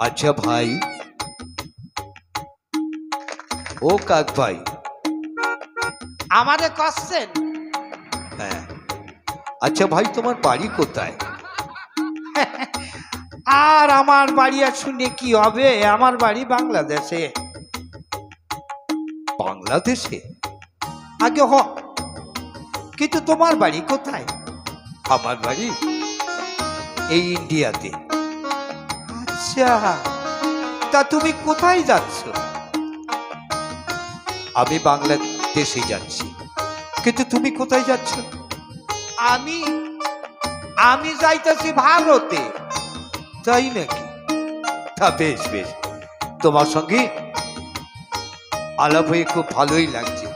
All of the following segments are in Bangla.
আচ্ছা ভাই। ও কাক ভাই? আমারে কষছেন হ্যাঁ। আচ্ছা ভাই তোমার বাড়ি কোথায়? আর আমার বাড়ি আর শুনে কি হবে? আমার বাড়ি বাংলাদেশে। বাংলাদেশে? আগে হ। কিন্তু তোমার বাড়ি কোথায়? আমার বাড়ি এই ইন্ডিয়াতে। আচ্ছা তা তুমি কোথায় যাচ্ছ? আমি বাংলাদেশে যাচ্ছি। কিন্তু তুমি কোথায় যাচ্ছ? আমি আমি যাইতেছি ভারতে। তাই নাকি? তা বেশ বেশ। তোমার সঙ্গে আলাপ হয়ে খুব ভালোই লাগছে।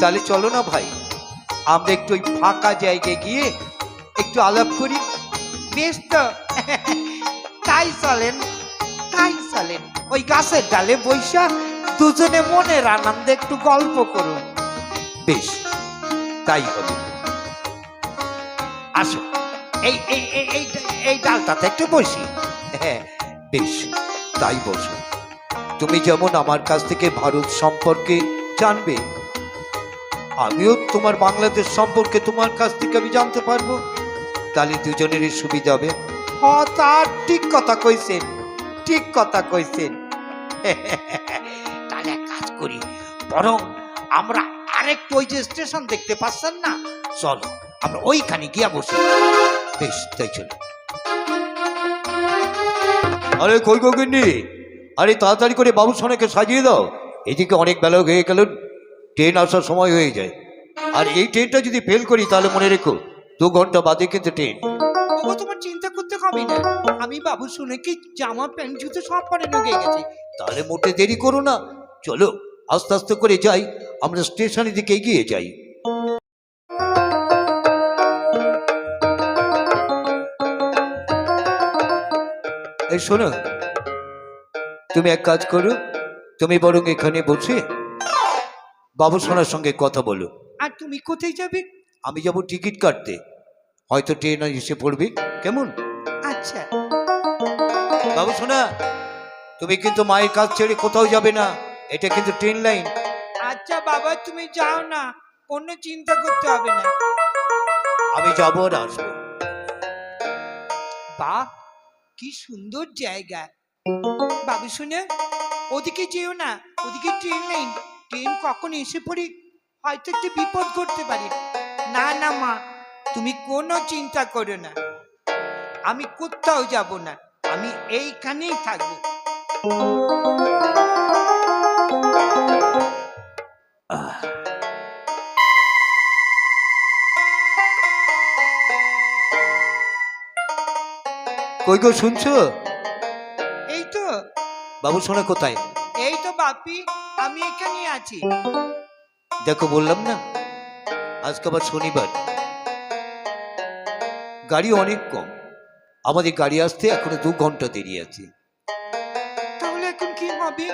তাহলে চলো না ভাই আমরা একটু ওই ফাঁকা জায়গায় গিয়ে একটু আলাপ করি। বেশ তো। তাই চলেন তাই চলেন। ওই গাছের ডালে বৈশা দুজনে মনের আনন্দে একটু গল্প করুন। বেশ, তাই হবে। আসো, এই এই এই ডালটাতে একটু বসি। হ্যাঁ বেশ, তাই বসো। তুমি যেমন আমার কাছ থেকে ভারত সম্পর্কে জানবে, আমিও তোমার বাংলাদেশ সম্পর্কে তোমার কাছ থেকে আমি জানতে পারব। তাহলে দুজনেরই সুবিধা হবে। হ তার ঠিক কথা কইছেন। ঠিক কথা কইছেন। তাহলে এক কাজ করি বরং আমরা আরেকটু ওই যে স্টেশন দেখতে পাচ্ছেন না? চলো আমরা ওইখানে গিয়া বসি। বেশ তাই চলো। আরে কই গগিনি আরে তাড়াতাড়ি করে বাবু সোনাকে সাজিয়ে দাও। এদিকে অনেক বেলা হয়ে গেল ট্রেন আসার সময় হয়ে যায়। আর এই ট্রেনটা যদি ফেল করি তাহলে মনে রেখো দু ঘণ্টা বাদে কিন্তু ট্রেন। হবে না। আমি বাবু শুনে কি জামা প্যান্ট জুতো সব পরে ঢুকে গেছে। তাহলে মোটে দেরি করো না। চলো আস্তে আস্তে করে যাই। আমরা স্টেশনের দিকে এগিয়ে যাই। এই শোনো তুমি এক কাজ করো। তুমি বরং এখানে বসে বাবু সোনার সঙ্গে কথা বলো। আর তুমি কোথায় যাবে? আমি যাব টিকিট কাটতে। হয়তো ট্রেন এসে পড়বে। কেমন? আচ্ছা। বাবু সোনা তুমি কিন্তু মায়ের কাজ ছেড়ে কোথাও যাবে না। এটা কিন্তু ট্রেন লাইন। আচ্ছা বাবা তুমি যাও না। কোনো চিন্তা করতে হবে না। আমি যাব আর আসব। বাহ কি সুন্দর জায়গা। বাবু শুনে ওদিকে যেও না। ওদিকে ট্রেন নেই ট্রেন কখন এসে পড়ি হয়তো একটু বিপদ ঘটতে পারে। না না মা তুমি কোনো চিন্তা করো না। আমি কোথাও যাব না আমি এইখানেই থাকব। কই গো শুনছো? এই তো। বাবু সোনা কোথায়? এই তো বাপি আমি এখানে আছি। দেখো বললাম না আজকে আবার শনিবার। গাড়ি অনেক কম। আমাদের গাড়ি আসতে এখনও দু ঘণ্টা দেরি আছে। তাহলে এখন কি হবে?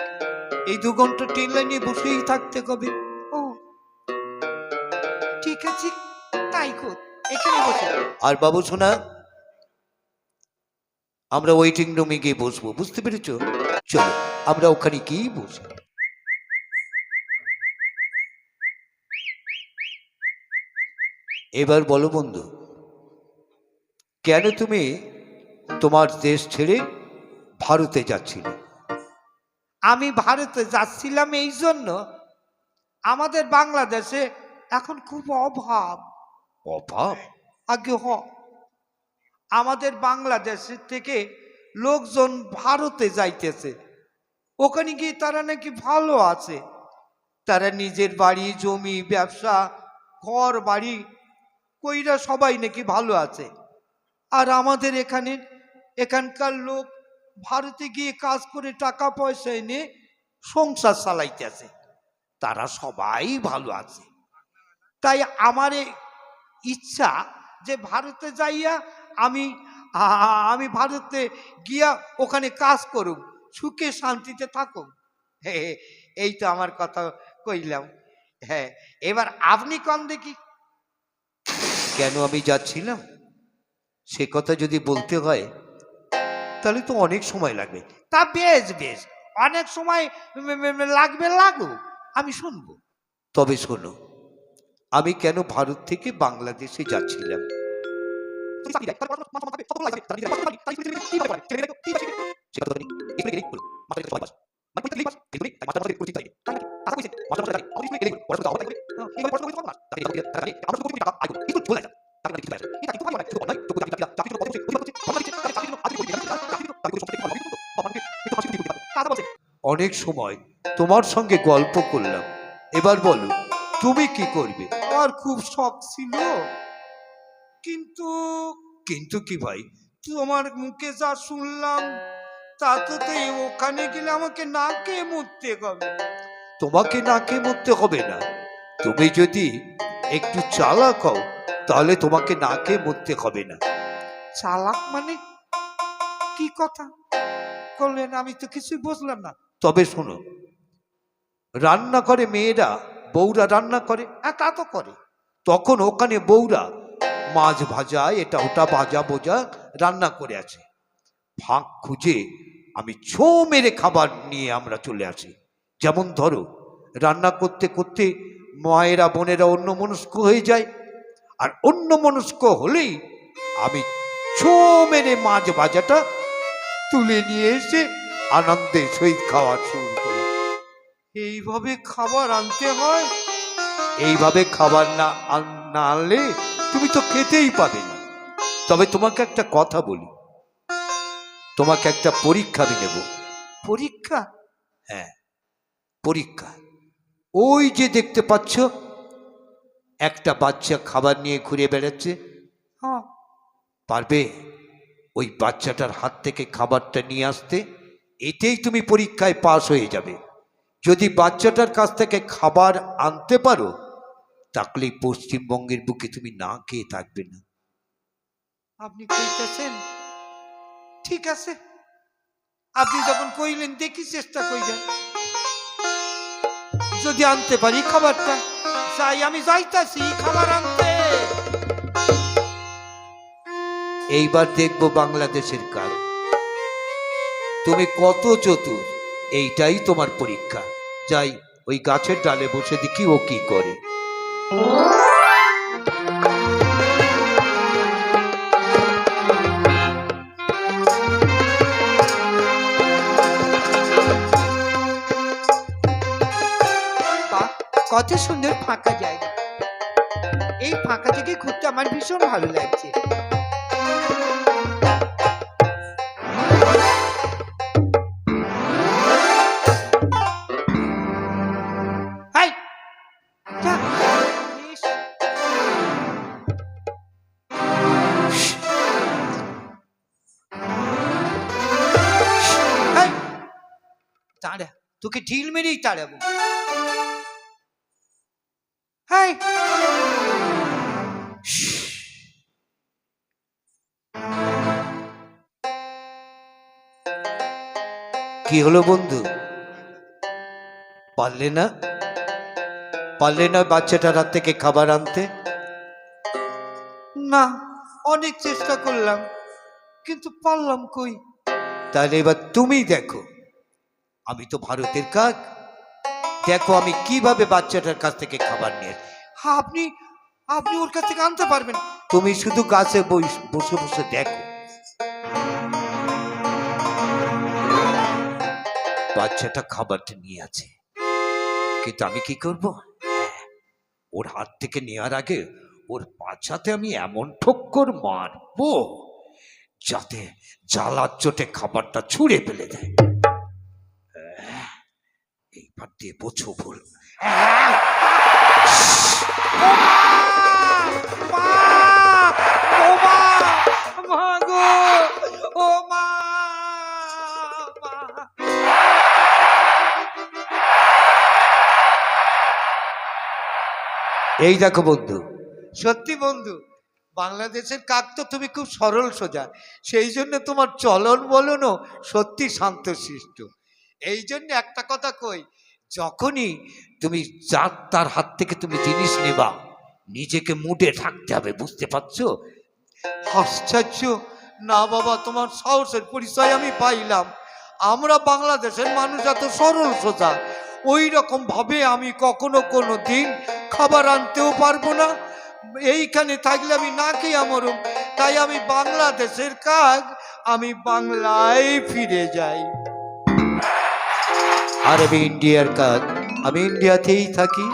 এই দু ঘণ্টা ট্রেন লাইনে বসেই থাকতে হবে। ও। ঠিক আছে তাই কর এখানে বসে। আর বাবু সোনা আমরা ওয়েটিং রুমে গিয়ে বসবো বুঝতে পেরেছ? চলো আমরা ওখানে গিয়েই বসবো এবার বলো বন্ধু কেন তুমি তোমার দেশ ছেড়ে ভারতে যাচ্ছিলে। আমি ভারতে যাচ্ছিলাম এই জন্য আমাদের বাংলাদেশে এখন খুব অভাব। অভাব? আগে হ। আমাদের বাংলাদেশের থেকে লোকজন ভারতে যাইতেছে। ওখানে গিয়ে তারা নাকি ভালো আছে। তারা নিজের বাড়ি জমি ব্যবসা ঘর বাড়ি কইরা সবাই নাকি ভালো আছে। আর আমাদের এখানে এখানকার লোক ভারতে গিয়ে কাজ করে টাকা পয়সা এনে সংসার চালাইতেছে। তারা সবাই ভালো আছে। তাই আমার ইচ্ছা যে ভারতে যাইয়া আমি আমি ভারতে গিয়া ওখানে কাজ করুম সুখে শান্তিতে থাকুম। হে, হে, এই তো আমার কথা কইলাম। হ্যাঁ এবার আপনি কম দেখি। কেন আমি যাচ্ছিলাম? সে কথা যদি বলতে হয় তাহলে তো অনেক সময় লাগবে তা বেশ বেশ অনেক সময় লাগবে লাগুক আমি শুনব তবে শোনো আমি কেন ভারত থেকে বাংলাদেশে যাচ্ছিলাম অনেক সময় তোমার সঙ্গে গল্প করলাম। এবার বলো তুমি কি করবে? আমার খুব শখ ছিল। কিন্তু কিন্তু কি ভাই তোমার মুখে যা শুনলাম তা তো ওখানে গেলে আমাকে না কে মরতে হবে। তোমাকে নাকে মরতে হবে না। তুমি যদি একটু চালাক হও তাহলে তোমাকে নাকে মরতে হবে না। চালাক মানে কি কথা? করলেন, আমি তো কিছুই বুঝলাম না। তবে শোনো, রান্না করে মেয়েরা, বউরা রান্না করে হ্যাঁ তা করে। তখন ওখানে বউরা মাছ ভাজা, এটা ওটা ভাজা বোজা রান্না করে আছে। ফাঁক খুঁজে আমি ছো মেরে খাবার নিয়ে আমরা চলে আসি। যেমন ধরো, রান্না করতে করতে মায়েরা, বোনেরা অন্য মনস্ক হয়ে যায়। আর অন্য মনস্ক হলেই আমি ছো মেরে মাছ ভাজাটা তুলে নিয়ে এসে আনন্দের সহিত খাওয়া শুরু করি। এইভাবে খাবার আনতে হয়? এইভাবে খাবার না না আনলে তুমি তো খেতেই পাবে না। তবে তোমাকে একটা কথা বলি। তোমাকে একটা পরীক্ষা আমি নেব। পরীক্ষা? হ্যাঁ পরীক্ষা। ওই যে দেখতে পাচ্ছ একটা বাচ্চা খাবার নিয়ে ঘুরে বেড়াচ্ছে। হ্যাঁ। পারবে? ওই বাচ্চাটার হাত থেকে খাবারটা নিয়ে আসতে, এতেই তুমি পরীক্ষায় পাশ হয়ে যাবে। যদি বাচ্চাটার কাছ থেকে খাবার আনতে পারো, তাহলে পশ্চিমবঙ্গের বুকে তুমি না খেয়ে থাকবে না। আপনি কইতেছেন? ঠিক আছে। আপনি যখন কইলেন, দেখি চেষ্টা কইলেন। যদি আনতে পারি খাবারটা, যাই, আমি যাইতাছি, খাবার আনতে এইবার দেখব বাংলাদেশের কাজ তুমি কত চতুর, এইটাই তোমার পরীক্ষা। যাই, ওই গাছের ডালে বসে দেখি ও কি করে। কত সুন্দর ফাঁকা জায়গা। এই ফাঁকা থেকে ঘুরতে আমার ভীষণ ভালো লাগছে। তোকে ঢিল মেরেই তাড়াবো। কি হলো বন্ধু? পারলে না? পারলে না বাচ্চাটার হাত থেকে খাবার আনতে? না, অনেক চেষ্টা করলাম, কিন্তু পারলাম কই? তাহলে এবার তুমি দেখো। আমি তো ভারতের কাক। দেখো, আমি কীভাবে বাচ্চাটার কাছ থেকে খাবার নিয়ে হ্যাঁ আপনি আপনি ওর কাছ থেকে আনতে পারবেন। তুমি শুধু গাছে বসে বসে দেখো। বাচ্চাটা খাবারটা নিয়ে আছে। কিন্তু আমি কি করব? ওর হাত থেকে নেওয়ার আগে ওর পাছাতে আমি এমন ঠক্কর মারবো, যাতে জ্বালার চোটে খাবারটা ছুঁড়ে ফেলে দেয়। বোঝো ভুল! এই দেখো বন্ধু, সত্যি বন্ধু, বাংলাদেশের কাক তো তুমি খুব সরল সোজা, সেই জন্য তোমার চলন বলনও সত্যি শান্ত শান্তশিষ্ট এই জন্য একটা কথা কই যখনই তুমি যার তার হাত থেকে তুমি জিনিস নেবা, নিজেকে মুডে থাকতে হবে, বুঝতে পারছ? আশ্চর্য! না বাবা, তোমার সাহসের পরিচয় আমি পাইলাম। আমরা বাংলাদেশের মানুষ এত সরল সোজা। ওই রকম ভাবে আমি কখনো কোনো দিন খাবার আনতেও পারব না। এইখানে থাকলে আমি না খেয়ে মরুম। তাই আমি বাংলাদেশের কাজ, আমি বাংলায় ফিরে যাই। আর আমি ইন্ডিয়ার কাজ আমি ইন্ডিয়াতেই থাকি